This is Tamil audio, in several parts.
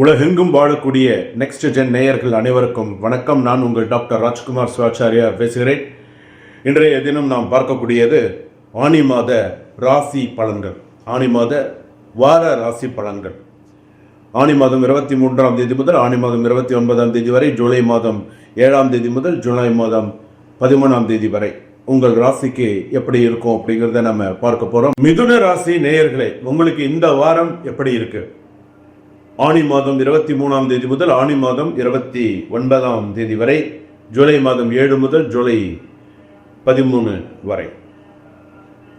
உலகெங்கும் வாழக்கூடிய நெக்ஸ்ட் ஜென் நேயர்கள் அனைவருக்கும் வணக்கம். நான் உங்கள் டாக்டர் ராஜ்குமார் சிவாச்சாரியா பேசுகிறேன். இன்றைய தினம் நாம் பார்க்கக்கூடியது ஆனி மாத ராசி பலன்கள். ஆனி மாத வார ராசி பலன்கள். ஆனி மாதம் இருபத்தி மூன்றாம் தேதி முதல் ஆனி மாதம் இருபத்தி ஒன்பதாம் தேதி வரை ஜூலை மாதம் ஏழாம் தேதி முதல் ஜூலை மாதம் பதிமூணாம் தேதி வரை. உங்கள் ராசிக்கு எப்படி இருக்கும் அப்படிங்கிறத நம்ம பார்க்க போறோம். மிதுன ராசி நேயர்களே உங்களுக்கு இந்த வாரம் எப்படி இருக்குது ஆனி மாதம் இருபத்தி மூணாம் தேதி முதல் ஆனி மாதம் இருபத்தி ஒன்பதாம் தேதி வரை ஜூலை மாதம் ஏழு முதல் ஜூலை பதிமூணு வரை.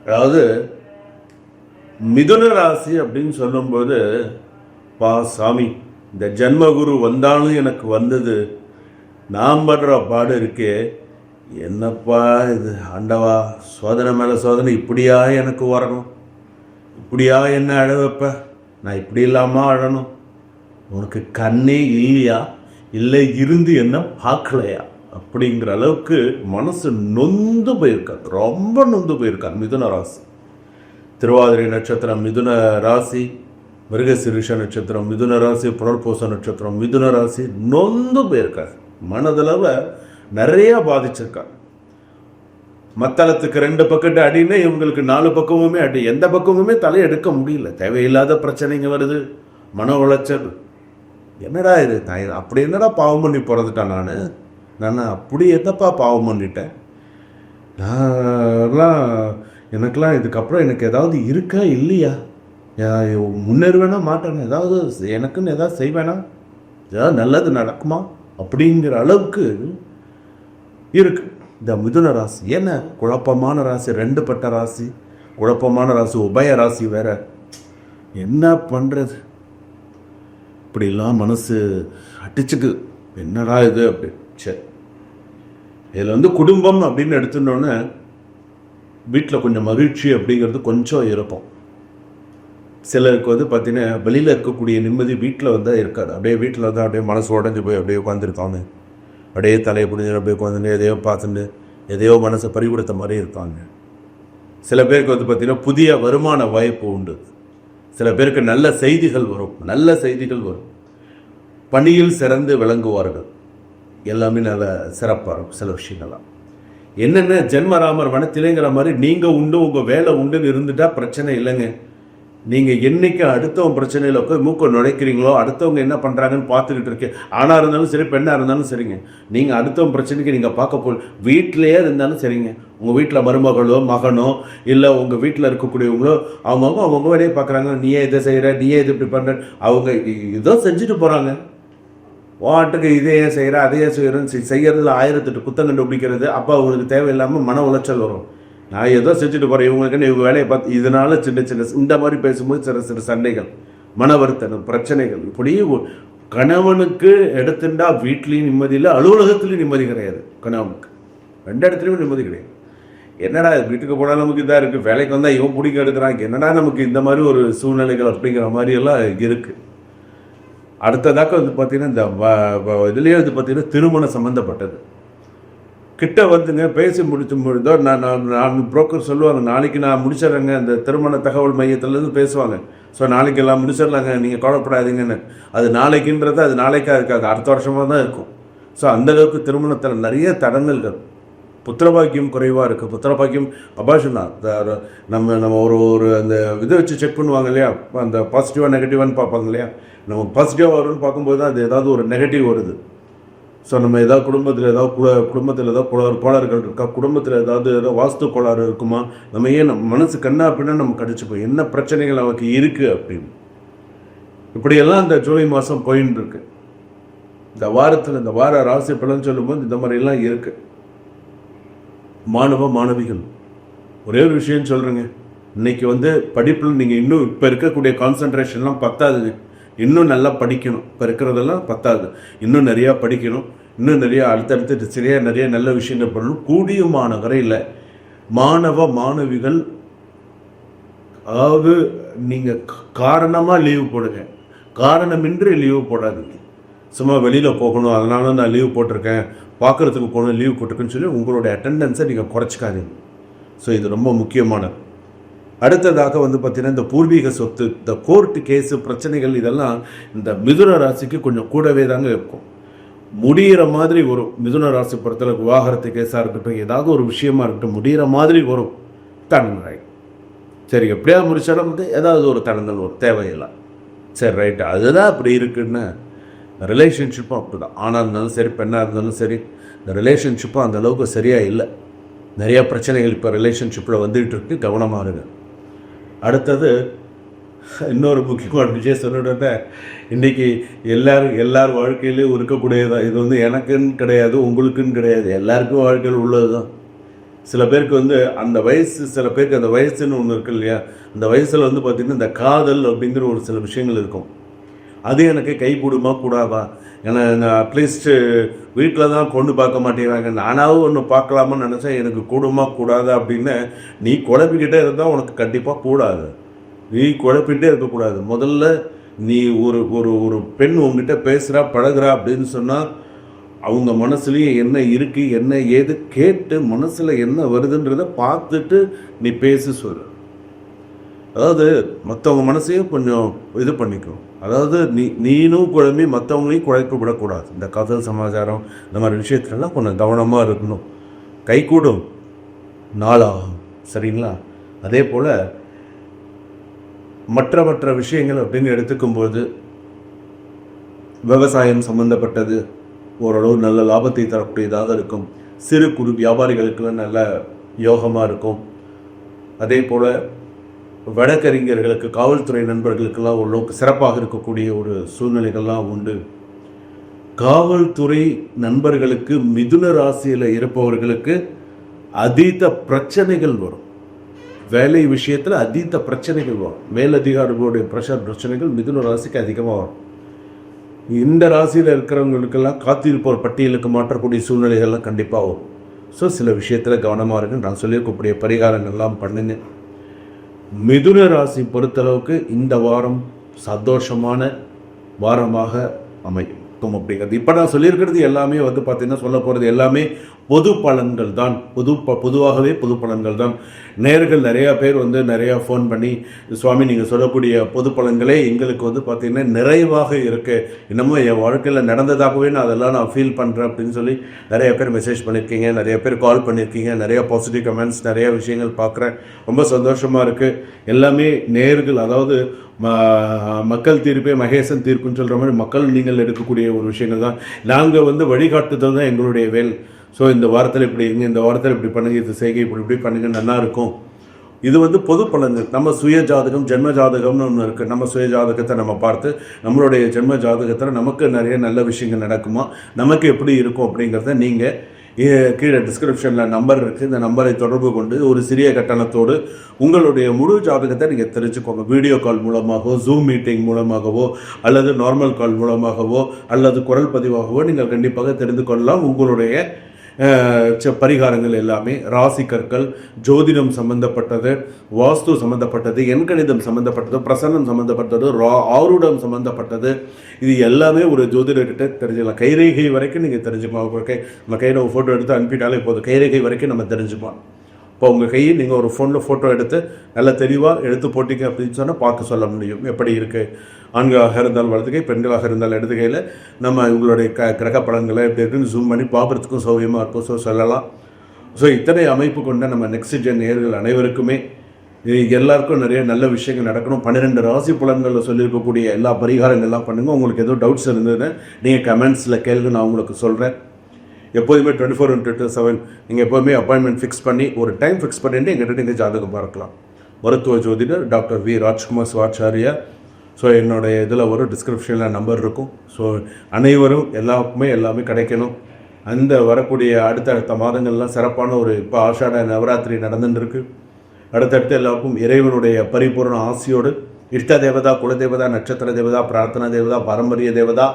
அதாவது மிதுன ராசி அப்படின்னு சொல்லும்போது பா சாமி இந்த ஜென்மகுரு வந்தாலும் எனக்கு வந்தது. நான் படுற பாடு இருக்கே. என்னப்பா இது ஆண்டவா சோதனை மேலே சோதனை இப்படியா எனக்கு வரணும்? இப்படியா என்ன அழ வைப்ப நான் இப்படி இல்லாமல் அழணும் உனக்கு கண்ணே இல்லையா? இல்லை இருந்து என்ன பார்க்கலையா? அப்படிங்கிற அளவுக்கு மனசு நொந்து போயிருக்காது ரொம்ப நொந்து போயிருக்காங்க மிதுன ராசி. திருவாதிரை நட்சத்திரம் மிதுன ராசி மிருகசிருஷ நட்சத்திரம் மிதுன ராசி புனர்பூச நட்சத்திரம் மிதுன ராசி நொந்து போயிருக்காரு மனதளவை நிறையா பாதிச்சிருக்காங்க மத்தளத்துக்கு ரெண்டு பக்கத்து அடின்னு இவங்களுக்கு நாலு பக்கமுமே அடி. எந்த பக்கமுமே தலையெடுக்க முடியல. தேவையில்லாத பிரச்சனைங்க வருது. மன உளைச்சல். என்னடா இது? நான் அப்படி என்னடா பாவம் பண்ணி பிறந்துட்டேன் நான்? நான் அப்படி என்னப்பா பாவம் பண்ணிட்டேன்? நான்லாம் எனக்கெல்லாம் இதுக்கப்புறம் எனக்கு ஏதாவது இருக்கா இல்லையா? முன்னேறுவேனா மாட்டேன்? ஏதாவது எனக்குன்னு ஏதாவது செய்வேனா? ஏதாவது நல்லது நடக்குமா? அப்படிங்கிற அளவுக்கு இருக்கு. இந்த மிதுன ராசி. என்ன? குழப்பமான ராசி ரெண்டு பட்ட ராசி. குழப்பமான ராசி உபய ராசி வேற. என்ன பண்ணுறது இப்படிலாம் மனசு அடிச்சுக்கு என்னடா இது அப்படி? சரி இதில் வந்து குடும்பம் அப்படின்னு எடுத்துட்டோன்னே வீட்டில் கொஞ்சம் மகிழ்ச்சி அப்படிங்கிறது கொஞ்சம் இருக்கும். சிலருக்கு வந்து பார்த்தீங்கன்னா வெளியில் இருக்கக்கூடிய நிம்மதி வீட்டில் வந்து இருக்காது. அப்படியே வீட்டில் தான் அப்படியே மனசு உடஞ்சி போய் அப்படியே உட்காந்துருக்காங்க அப்படியே தலையை புரிஞ்சு அப்படியே உட்காந்துட்டு எதையோ பார்த்துட்டு எதையோ மனசை பறிகொடுத்த மாதிரி இருக்காங்க. சில பேருக்கு வந்து பார்த்திங்கன்னா புதிய வருமான வாய்ப்பு உண்டு. சில பேருக்கு நல்ல செய்திகள் வரும். நல்ல செய்திகள் வரும். பணியில் சிறந்து விளங்குவார்கள். எல்லாமே நல்ல சிறப்பாக இருக்கும் சில விஷயங்கள்லாம். என்னென்ன ஜென்மராமர் வனத்திலேங்கிற மாதிரி நீங்கள் உண்டு உங்கள் வேலை உண்டுன்னு இருந்துட்டால் பிரச்சனை இல்லைங்க. நீங்கள் என்னைக்கு அடுத்தவங்க பிரச்சனையில் உட்காந்து மூக்கை நுழைக்கிறீங்களோ அடுத்தவங்க என்ன பண்ணுறாங்கன்னு பார்த்துக்கிட்டு இருக்கேன் ஆணாக இருந்தாலும் சரி பெண்ணாக இருந்தாலும் சரிங்க. நீங்கள் அடுத்தவங்க பிரச்சனைக்கு நீங்கள் பார்க்க போல் வீட்டிலேயே இருந்தாலும் சரிங்க. உங்கள் வீட்டில் மருமகளோ மகனோ இல்லை உங்கள் வீட்டில் இருக்கக்கூடியவங்களோ அவங்கவுங்க அவங்க வேலையை பார்க்குறாங்க. நீயே இதை செய்கிற நீயே இது இப்படி பண்ணுற அவங்க இதோ செஞ்சுட்டு போகிறாங்க வாட்டுக்கு இதையே செய்கிற அதையே செய்கிறேன்னு செய்கிறதுல ஆயிரத்தெட்டு குத்தம் கண்டுபிடிக்கிறது. அப்போ அவங்களுக்கு தேவையில்லாமல் மன உளைச்சல் வரும். நான் ஏதோ செஞ்சுட்டு போகிறேன் இவங்களுக்குன்னு இவங்க வேலையை பார்த்து இதனால சின்ன சின்ன இந்த மாதிரி பேசும்போது சில சிறு சண்டைகள் மன வருத்தம் பிரச்சனைகள். இப்படி கணவனுக்கு எடுத்துட்டா வீட்லேயும் நிம்மதி இல்லை அலுவலகத்துலேயும் நிம்மதி கிடையாது. கணவனுக்கு. ரெண்டு இடத்துலையும் நிம்மதி கிடையாது. என்னடா இது வீட்டுக்கு போனால் நமக்கு இதாக இருக்குது வேலைக்கு வந்தால் இவன் பிடிக்க எடுக்கிறாங்க என்னடா நமக்கு இந்த மாதிரி ஒரு சூழ்நிலைகள் அப்படிங்கிற மாதிரியெல்லாம் இருக்குது அடுத்ததாக வந்து பார்த்திங்கன்னா இந்த வ- வந்து பார்த்தீங்கன்னா திருமணம் சம்மந்தப்பட்டது கிட்ட வந்துங்க பேசி முடிச்சு முடிந்தோ நான் நான் புரோக்கர் சொல்லுவாங்க நாளைக்கு நான் முடிச்சிடுறேங்க. இந்த திருமண தகவல் மையத்துலேருந்து பேசுவாங்க. ஸோ நாளைக்கு எல்லாம் முடிச்சிடலாங்க நீங்கள் கவலைப்படாதீங்கன்னு. அது நாளைக்குன்றது அது நாளைக்காக இருக்காது அடுத்த வருஷமாக தான் இருக்கும். ஸோ அந்தளவுக்கு திருமணத்தில் நிறைய தடங்கல்கள். புத்திரபாக்கியம் குறைவாக இருக்குது புத்திரபாக்கியம் அபாஷன் நம்ம நம்ம ஒரு ஒரு அந்த இதை வச்சு செக் பண்ணுவாங்க இல்லையா? அந்த பாசிட்டிவாக நெகட்டிவான்னு பார்ப்பாங்க இல்லையா? நம்ம பாசிட்டிவாக வரும்னு பார்க்கும்போது தான் அது ஏதாவது ஒரு நெகட்டிவ் வருது. ஸோ நம்ம ஏதாவது குடும்பத்தில் ஏதாவது குட குடும்பத்தில் ஏதாவது கோளாறு கோளாறுகள் இருக்கா? குடும்பத்தில் ஏதாவது ஏதாவது வாஸ்து கோளாறு இருக்குமா? நம்ம ஏன் நம்ம மனசு கண்ணா அப்படின்னா நம்ம கடிச்சுப்போம் என்ன பிரச்சனைகள் நமக்கு இருக்குது அப்படின்னு? இப்படியெல்லாம் இந்த ஜூலை மாதம் போயின்னு இருக்கு. இந்த வாரத்தில் இந்த வார ராசி பலன் சொல்லும்போது இந்த மாதிரிலாம் இருக்குது மாணவ மாணவிகள் ஒரே ஒரு விஷயம் சொல்கிறேங்க இன்னைக்கு வந்து படிப்பில் நீங்கள் இன்னும் இப்போ இருக்கக்கூடிய கான்சன்ட்ரேஷன்லாம் பத்தாது இன்னும் நல்லா படிக்கணும். இப்போ இருக்கிறதெல்லாம் பத்தாது. இன்னும் நிறையா படிக்கணும். இன்னும் நிறையா அடுத்தடுத்து சரியாக நிறைய நல்ல விஷயங்கள் பண்ணணும். கூடிய வரையில் மாணவ மாணவிகள் அதாவது நீங்கள் காரணமாக லீவு போடுங்க. காரணமின்றி லீவு போடாதீங்க. சும்மா வெளியில் போகணும். அதனால நான் லீவ் போட்டிருக்கேன். பார்க்குறதுக்கு போகணும் லீவ் போட்டிருக்கேன்னு சொல்லி உங்களுடைய அட்டெண்டன்ஸை நீங்கள் குறைச்சிக்காதீங்க. ஸோ இது ரொம்ப முக்கியமானது. அடுத்ததாக வந்து பார்த்தீங்கன்னா இந்த பூர்வீக சொத்து இந்த கோர்ட்டு கேஸு பிரச்சனைகள் இதெல்லாம் இந்த மிதுன ராசிக்கு கொஞ்சம் கூடவே தாங்க இருக்கும். முடியிற மாதிரி வரும். மிதுன ராசி பொறுத்தல விவாகரத்து கேஸாக இருக்கட்டும் ஏதாவது ஒரு விஷயமா இருக்கட்டும் முடிகிற மாதிரி வரும் தண்டனை சரி எப்படியா முடிச்சாலும் வந்து ஏதாவது ஒரு தடங்கல் வரும் தேவையில்லை. சரி ரைட்டு அதுதான் அப்படி இருக்குன்னு. ரிலேஷன்ஷிப்பும் அப்படி தான் ஆணாக இருந்தாலும் சரி பெண்ணாக இருந்தாலும் சரி இந்த ரிலேஷன்ஷிப்பும் அந்தளவுக்கு சரியாக இல்லை. நிறையா பிரச்சனைகள் இப்போ ரிலேஷன்ஷிப்பில் வந்துகிட்டு இருக்கு. கவனமாக இருங்க. அடுத்தது இன்னொரு முக்கியமான விஷயம் சொல்லிட்டு இன்றைக்கி எல்லாரும் எல்லார் வாழ்க்கையிலையும் இருக்கக்கூடியதான் இது வந்து எனக்குன்னு கிடையாது உங்களுக்குன்னு கிடையாது எல்லாருக்கும் வாழ்க்கையில் உள்ளது தான் சில பேருக்கு வந்து அந்த வயசு சில பேருக்கு அந்த வயசுன்னு ஒன்று இருக்கு இல்லையா? அந்த வயசில் வந்து பார்த்திங்கன்னா இந்த காதல் அப்படிங்கிற ஒரு சில விஷயங்கள் இருக்கும். அது எனக்கு கைகூடுமா கூடாதா ஏன்னா அட்லீஸ்ட்டு வீட்டில் தான் கொண்டு பார்க்க மாட்டேங்கிறாங்க. நானாவது ஒன்று பார்க்கலாமான்னு நினச்சேன். எனக்கு கூடுமா கூடாதா அப்படின்னு நீ குழப்பிக்கிட்டே இருந்தால் உனக்கு கண்டிப்பாக கூடாது. நீ குழப்பிகிட்டே இருக்கக்கூடாது முதல்ல நீ ஒரு ஒரு ஒரு பெண் உங்ககிட்ட பேசுகிறா பழகுறா அப்படின்னு சொன்னால் அவங்க மனசுலேயும் என்ன இருக்குது என்ன ஏது கேட்டு மனசில் என்ன வருதுன்றதை பார்த்துட்டு நீ பேசி சொல்லு. அதாவது மற்றவங்க மனசையும் கொஞ்சம் இது பண்ணிக்கும் அதாவது நீ நீனும் குழம்பி மற்றவங்களையும் குழைக்க விடக்கூடாது இந்த காதல் சமாச்சாரம் இந்த மாதிரி விஷயத்துலலாம் கொஞ்சம் கவனமாக இருக்கணும். கை கூடும். நாளாகும். சரிங்களா? அதே போல் மற்ற மற்ற விஷயங்கள் அப்படின்னு எடுத்துக்கும்போது விவசாயம் சம்மந்தப்பட்டது ஓரளவு நல்ல லாபத்தை தரக்கூடியதாக இருக்கும். சிறு குறு வியாபாரிகளுக்கெல்லாம் நல்ல யோகமாக இருக்கும். அதே போல் வழக்கறிஞர்களுக்கு காவல்துறை நண்பர்களுக்கெல்லாம் ஓரளவுக்கு சிறப்பாக இருக்கக்கூடிய ஒரு சூழ்நிலைகள்லாம் உண்டு. காவல்துறை நண்பர்களுக்கு மிதுன ராசியில் இருப்பவர்களுக்கு அதீத பிரச்சனைகள் வரும். வேலை விஷயத்தில் அதீத பிரச்சனைகள் வரும். மேலதிகாரிகளுடைய ப்ரெஷர் பிரச்சனைகள் மிதுன ராசிக்கு அதிகமாக வரும். இந்த ராசியில் இருக்கிறவங்களுக்கெல்லாம் காத்திருப்போர் பட்டியலுக்கு மாற்றக்கூடிய சூழ்நிலைகள்லாம் கண்டிப்பாக வரும். ஸோ சில விஷயத்தில் கவனமாக இருக்குன்னு நான் சொல்லியிருக்கக்கூடிய பரிகாரங்கள்லாம் பண்ணுங்க. மிதுன ராசி பொறுத்தளவுக்கு இந்த வாரம் சந்தோஷமான வாரமாக அமையும். இருக்கும் அப்படிங்கிறது. இப்போ நான் சொல்லியிருக்கிறது எல்லாமே வந்து பார்த்திங்கன்னா சொல்ல போகிறது எல்லாமே பொது பலன்கள் தான். பொது ப பொதுவாகவே பொது பலன்கள் தான். நேர்கள் நிறையா பேர் வந்து நிறையா ஃபோன் பண்ணி சுவாமி நீங்கள் சொல்லக்கூடிய பொது பலன்களே எங்களுக்கு வந்து பார்த்திங்கன்னா நிறைவாக இருக்குது இன்னமும் என் வாழ்க்கையில் நடந்ததாகவே நான் அதெல்லாம் நான் ஃபீல் பண்ணுறேன் அப்படின்னு சொல்லி நிறைய பேர் மெசேஜ் பண்ணியிருக்கீங்க நிறைய பேர் கால் பண்ணியிருக்கீங்க நிறைய பாசிட்டிவ் கமெண்ட்ஸ் நிறைய விஷயங்கள் பார்க்குறேன் ரொம்ப சந்தோஷமாக இருக்குது எல்லாமே நேர்கள் அதாவது மக்கள் தீர்ப்பே மகேசன் தீர்ப்புன்னு சொல்கிற மாதிரி மக்கள் நீங்கள் எடுக்கக்கூடிய ஒரு விஷயங்கள் தான். நாங்கள் வந்து வழிகாட்டுதல் தான் எங்களுடைய வேல். ஸோ இந்த வாரத்தில் இப்படி இருங்க இந்த வாரத்தில் இப்படி பண்ணுங்க இது செய்கை இப்படி இப்படி பண்ணுங்க நல்லாயிருக்கும் இது வந்து பொது பலன்கள். நம்ம சுய ஜாதகம் ஜென்ம ஜாதகம்னு ஒன்று இருக்குது நம்ம சுய ஜாதகத்தை நம்ம பார்த்து நம்மளுடைய ஜென்ம ஜாதகத்தில் நமக்கு நிறைய நல்ல விஷயங்கள் நடக்குமா நமக்கு எப்படி இருக்கும் அப்படிங்கிறத நீங்கள் கீழே டிஸ்கிரிப்ஷனில் நம்பர் இருக்குது இந்த நம்பரை தொடர்பு கொண்டு ஒரு சிறிய கட்டணத்தோடு உங்களுடைய முழு ஜாதகத்தை நீங்கள் தெரிஞ்சுக்கோங்க. வீடியோ கால் மூலமாகவோ ஜூம் மீட்டிங் மூலமாகவோ அல்லது நார்மல் கால் மூலமாகவோ அல்லது குரல் பதிவாகவோ நீங்கள் கண்டிப்பாக தெரிந்து கொள்ளலாம். உங்களுடைய பரிகாரங்கள் எல்லாமே ராசி கற்கள் ஜோதிடம் சம்பந்தப்பட்டது வாஸ்து சம்பந்தப்பட்டது எண்கணிதம் சம்பந்தப்பட்டது பிரசன்னம் சம்பந்தப்பட்டது ரா ஆருடம் சம்பந்தப்பட்டது. இது எல்லாமே ஒரு ஜோதிடர்கிட்ட தெரிஞ்சுக்கலாம். கைரேகை வரைக்கும் நீங்கள் தெரிஞ்சுக்கலாம் நம்ம கையில் ஒரு ஃபோட்டோ எடுத்து அனுப்பிட்டாலே போதும். கைரேகை வரைக்கும் நம்ம தெரிஞ்சுக்கலாம் இப்போ உங்கள் கையை நீங்கள் ஒரு ஃபோனில் ஃபோட்டோ எடுத்து நல்லா தெளிவாக எடுத்து போட்டிங்க அப்படின்னு சொன்னால் பார்க்க சொல்ல முடியும். எப்படி இருக்குது ஆண்களாக இருந்தால் வலதுகை பெண்களாக இருந்தால் இடதுகையில் நம்ம இவங்களுடைய க கிரக படங்களை எப்படி இருக்குன்னு ஜூம் பண்ணி பார்க்குறதுக்கும் சௌகரியமாக இருக்கும். ஸோ சொல்லலாம். ஸோ இத்தனை அமைப்பு கொண்ட நம்ம நெக்ஸ்ட் ஜென் நேர்கள் அனைவருக்குமே எல்லாருக்கும் நிறைய நல்ல விஷயங்கள் நடக்கணும். பன்னிரெண்டு ராசி புலன்களில் சொல்லியிருக்கக்கூடிய எல்லா பரிகாரங்கள்லாம் பண்ணுங்கள் உங்களுக்கு ஏதோ டவுட்ஸ் இருந்ததுன்னு நீங்கள் கமெண்ட்ஸில் கேளுங்க நான் உங்களுக்கு சொல்கிறேன் எப்போதுமே டுவெண்ட்டி ஃபோர் இன்ட்டு செவன் நீங்கள் எப்போதுமே அப்பாயின்மெண்ட் ஃபிக்ஸ் பண்ணி ஒரு டைம் ஃபிக்ஸ் பண்ணிட்டு எங்கிட்ட நீங்கள் ஜாதகம் பார்க்கலாம். மருத்துவ ஜோதிடர் doctor V. Rajkumar Sivachariya so என்னுடைய இதில் ஒரு டிஸ்கிரிப்ஷனில் நம்பர் இருக்கும். ஸோ அனைவரும் எல்லாருக்குமே எல்லாமே கிடைக்கணும். அந்த வரக்கூடிய அடுத்தடுத்த மாதங்கள்லாம் சிறப்பான ஒரு இப்போ ஆஷாட நவராத்திரி நடந்துட்டுருக்கு. அடுத்தடுத்து எல்லாருக்கும் இறைவனுடைய பரிபூர்ண ஆசையோடு இஷ்ட தேவதா குலதேவதா நட்சத்திர தேவதா பிரார்த்தனா தேவதா பாரம்பரிய தேவதா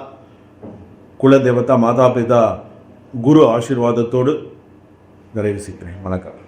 குலதேவதா மாதா பிதா குரு ஆசீர்வாதத்தோடு நிறைவு செய்கிறேன். வணக்கம்.